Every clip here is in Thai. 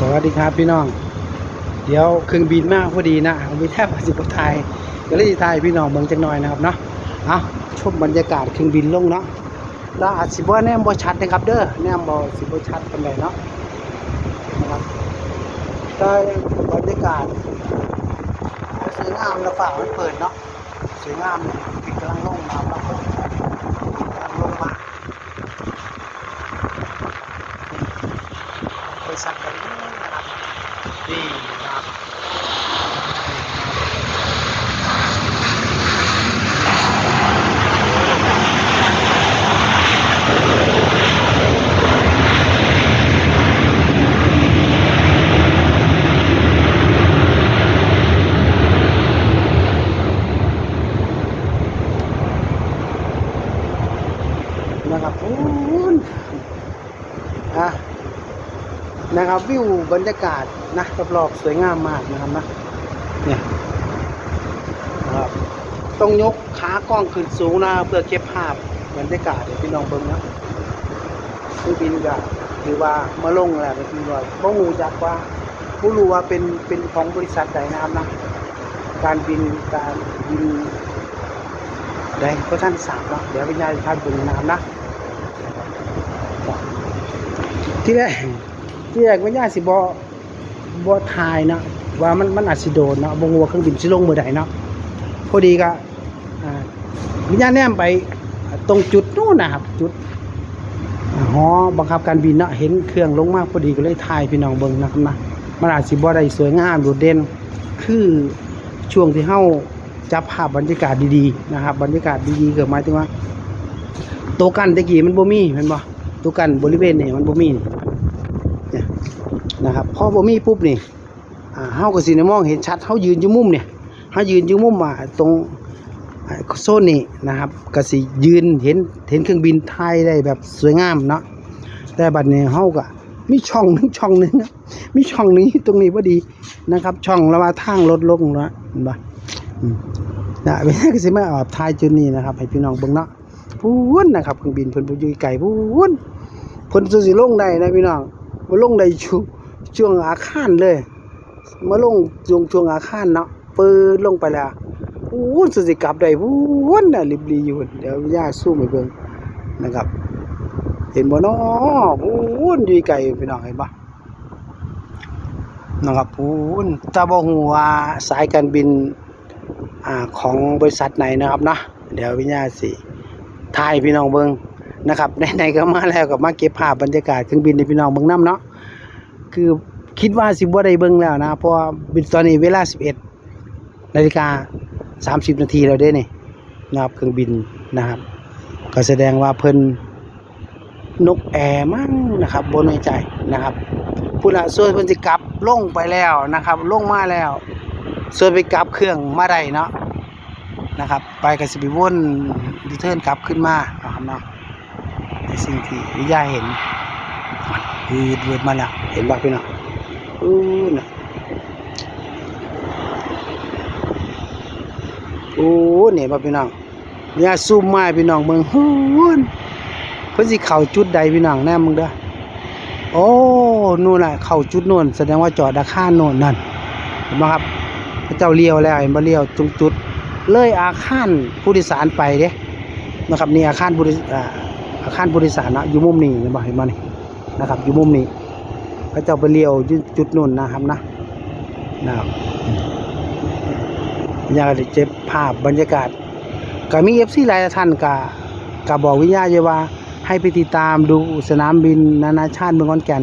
สวัสดีครับพี่น้อง เดี๋ยวเครื่องบินมาพอดีนะผมมีแทบสิบไทยก็เลยสิถ่ายพี่น้องเบิ่งจักหน่อยนะครับเนาะเอาชมบรรยากาศเครื่องบินลงเนาะแล้วอาจสิบ่แนมบ่ชัดนะครับ เด้อแนมบ่สิบ่ชัดเปานใดเนาะนะครับก็บรรยากาศสวยงามแล้วฝ่ามันเปิดเนาะสวยงามเลยกำลังลงมาครับผมกำลังลงมาบริษัทกันนี้นะครับ นี่นะครับ นะครับโอ้ยอะนะครับวิวบรรยากาศนะรอบๆสวยงามมากนะครับนะเนี่ยนะครับต้องยกขากล้องขึ้นสูงนะเพื่อเก็บภาพบรรยากาศให้พี่น้องเบิ่งนะคือบินก็ถือว่ามาลงแหล้วเป็นที่ร้อยบ่รู้จักว่าผู้รู้ว่าเป็นเป็นของบริษัทใดนะครับนะการบินการบินได้ก็ท่านสามเนาะเดี๋ยววิญญาณท่านบุญนะครับนะ ที่แรกที่แรกวิญญาณสิบ่บ่ทายเนาะว่ามันมันอาจสิโดนเนาะบ่ฮู้ว่าเครื่องบินสิลงเมื่อใดเนาะพอดีก็อ่าวิญญาณแนมไปตรงจุดนู้นนะครับ จุดอ่าหอบังคับการบินเนาะเห็นเครื่องลงมากพอดีก็เลยถ่ายพี่น้องเบิ่งนะครับนะมันอาจสิบ่ได้สวยงามโดดเด่นคือช่วงที่เฮาจับภาพบรรยากาศดีๆนะครับ บรรยากาศดีๆเก็หมายถึงว่าตัวกันตะกี้มันบ่มีแม่นบ่ตัวกันบริเวณนี่มันบ่มีเนี่ย นะครับพอบ่มีปุ๊บนี่เฮาก็สิได้มองเห็นชัดเฮายืนอยู่มุมเนี่ยเฮายืนอยู่มุมอ่าตรงโซนนี้นะครับก็สิยืนเห็นเห็นเครื่องบินไทยได้แบบสวยงามเนาะแต่บัดนี้เฮาก็มีช่องหนึงช่องหนึงมีช่องนึงอยู่ตรงนี้พอดีนะครับ ช่องระหว่างทางรถลงนะเห็นบ่นะเวลาก็สิมาออกท้ายจุดนี้นะครับ ให้พี่น้องเบิ่งเนาะพูนนะครับเครื่องบินเพิ่นบ่อยู่ไกลพูนเพิ่นสิลงได้นะพี่น้องมาลงได้ช่วง ช่วงอาคารเลยมาลงช่วงช่วงอาคารเนาะปิดลงไปแล้วอู้นสิกลับได้วู้นน่ะลิบลีอยู่เดี๋ยวย่าสู้ให้เบิ่งนะครับ เห็นบ่เนาะวู้นอยู่ไกลพี่น้องเห็นบ่นะครับวู้นถ้าบ่ฮู้ว่าสายการบินอ่าของบริษัทไหนนะครับนะเดี๋ยววิญญาสิถ่ายพี่น้องเบิ่งนะครับไหนๆก็มาแล้วก็มาเก็บภาพบรรยากาศเครื่องบินในพี่น้องเบิ่งน้ำเนาะ คือคิดว่าสิบ่ได้เบิ่งแล้วนะเพราะว่าบินตอนนี้เวลา 11นาฬิกา30 นาทีแล้วเด้นี่นะครับเครื่องบินนะครับ ก็แสดงว่าเพิ่นนกแอร์มั้งนะครับบนในใจนะครับผู้ละส่วนเพิ่นสิกลับลงไปแล้วนะครับลงมาแล้วส่วนไปกลับเครื่องมาได้เนาะนะครับ ไปก็สิไปวนรีเทิร์นกลับขึ้นมาครับเนาะในสิ่งที่วิยาเห็น มันยืดเวิดมาแล้วเห็นบ่พี่น้องอู้น่ะโอ้เนี่ยบ่พี่น้องเนี่ยซูมมาพี่น้องเบิ่งฮู้นเพิ่นสิเข้าจุดใดพี่น้องแน่มึงเด้อโอ้นู่นน่ะเข้าจุดโน่นแสดงว่าจอดอาคารโน่นนั่นเห็นบ่ครับพระเจ้าเลี้ยวแล้วเห็นบ่เลี้ยวตรงจุดเลยอาคารผู้โดยสารไปเด้นะครับนี่อาคารผู้ดยอ่าคารผู้โดยสารนะอยู่มุมนี้เห็นบ่เห็นบ่นี่ นะครับ อยู่มุมนี้พระเจ้าไปเลี้ยวจุดนู่นนะครับนะนะครับอยากได้เจ็บภาพบรรยากาศก็มี FC หลายท่านก็ก็บอกวิญญาณอยู่ว่า ให้ไปติดตามดูสนามบินนานาชาติเมืองขอนแก่น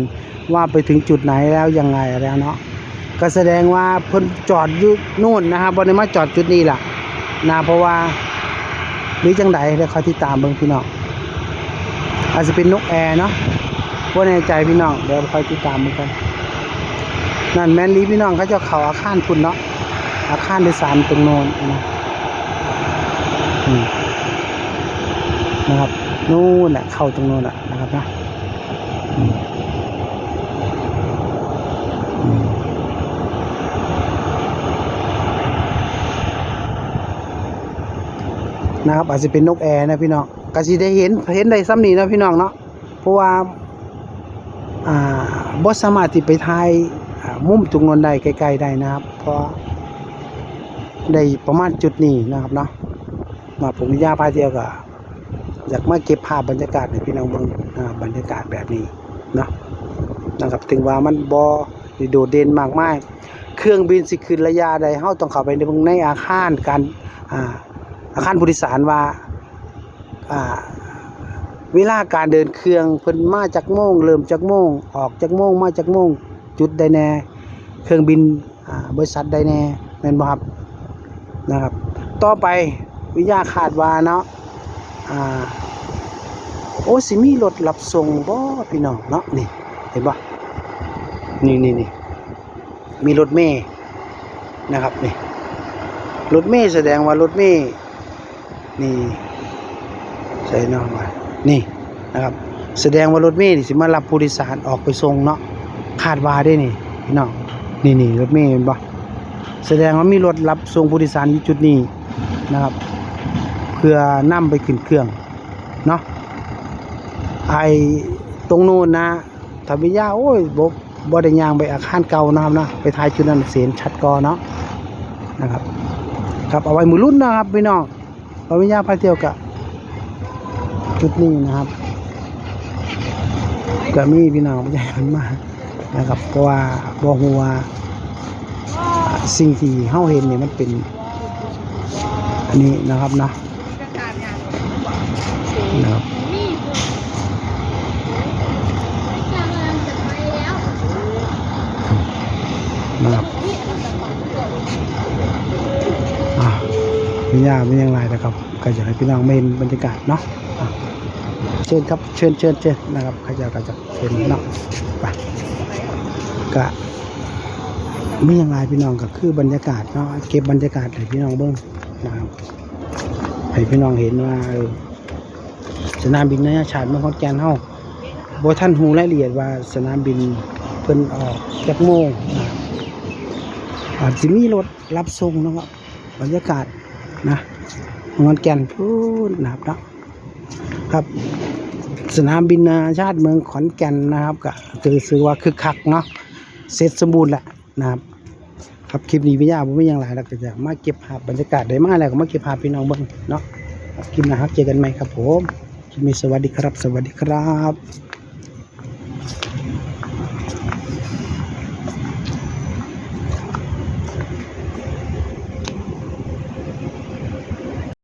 ว่าไปถึงจุดไหนแล้วยังไงแล้วเนาะก็แสดงว่าเพิ่นจอดอยู่นู่นนะครับบ่ได้มาจอดจุดนี้ล่ะนะเพราะว่าหรือจังไดเดี๋ยวคอยติดตามเบิ่งพี่น้องอาจจะเป็นนกแอร์เนาะ ว่าในใจพี่น้องเดี๋ยวคอยติดตามเหมือนกัน นั่นแมนลีพี่น้องเขาจะเขาอาคารคุณเนาะอาคารโดยสารตรงโน้นนะนะครับนู่นแหละเข้าตรงโน้นแหละนะครับนะนะครับอาจจะเป็นนกแอร์นะพี่น้องก็สิได้เห็นเห็นได้ซ้ำนี้นะพี่น้องเนาะเพราะว่า บ่สามารถที่ไปถ่ายอ่ามุมตรงนั้นได้ไกลๆได้นะครับ เพราะได้ประมาณจุดนี้นะครับเนาะมาผมวิทยาพาเที่ยวก็อยากมาเก็บภาพบรรยากาศให้พี่น้องเบิ่งบรรยากาศแบบนี้เนาะนะครับถึงว่ามันบ่โดดเด่นมากมายเครื่องบินสิขึ้นระยะใดเฮาต้องเข้าไปในในอาคารการอาอาคารผู้โดยสารว่า เวลาการเดินเครื่องเพิ่นมาจากโมงเริ่มจากโมงออกจากโมงมาจากโมงจุดใดแน่ เครื่องบินบริษัทใดแน่แม่นบ่ครับนะครับ ต่อไปวิทยาคาดว่าเนาะอ่าโอ้สิมีรถรับส่งบ่พี่น้องเนาะนี่เห็นบ่นี่นี่นี่มีรถเมย์นะครับนี่รถเมย์แสดงว่ารถเมย์นี่ใส่นาะว่า นี่นะครับ แสดงว่ารถเมล์นี่สิมารับผู้โดยสารออกไปส่งเนาะคาดว่าได้นี่พี่น้องนี่นี่รถเมล์เห็นปะแสดงว่ามีรถรับส่งผู้โดยสารอยู่จุดนี้นะครับ เพื่อนำไปขึ้นเครื่องเนาะไอตรงนู้นนะถ้าวิยาโอ้ยบ่บ่ได้ยางไปอาคารเก่านะครับนะไปถ่ายจุดนั้นเสียนชัดกอเนาะนะครับ ครับเอาไว้มือรุ่นนะครับพี่น้องเอาวิญญาพาเที่ยวกะ จุดนี้นะครับก็มีพี่น้องใหญ่มันมากนะครับเพราะว่าบ่ฮู้ว่าอ่าสิ่งที่เฮาเห็นเนี่ยมันเป็น อันนี้นะครับนะนะครับนะครับอ่าพี่ยาไม่ยังไรนะครับ ก็อยากให้พี่น้องไม่เห็นบรรยากาศเนาะเชิญครับเชิญเชิญเชิญนะครับใครจะก็จะเชิญเนาะไปก็ไม่ยังไรพี่น้องก็คือบรรยากาศเนาะเก็บบรรยากาศให้พี่น้องเบิ้งนะครับให้พี่น้องเห็นว่าเออสนามบินนานาชาติเมืองขอนแก่นเฮาบ่ท่านฮู้รายละเอียดว่าสนามบินเพิ่นออกจักโมงนะอาจจะมีรถรับส่งนะครับบรรยากาศนะ งอนแก่นพูดนะครับเนาะครับ สนามบินนานาชาติเมืองขอนแก่นนะครับก็ถือซื้อว่าคึกคักเนาะเสร็จสมบูรณ์แหละนะครับ ครับคลิปนี้พี่ยาผมไม่ยังหลายแล้วก็จะมาเก็บภาพบรรยากาศได้มาแล้วก็มาเก็บภาพพี่น้องเบิ่งเนาะคลิปนะครับเจอกันใหม่ครับผมคลิปนี้สวัสดีครับ สวัสดีครับ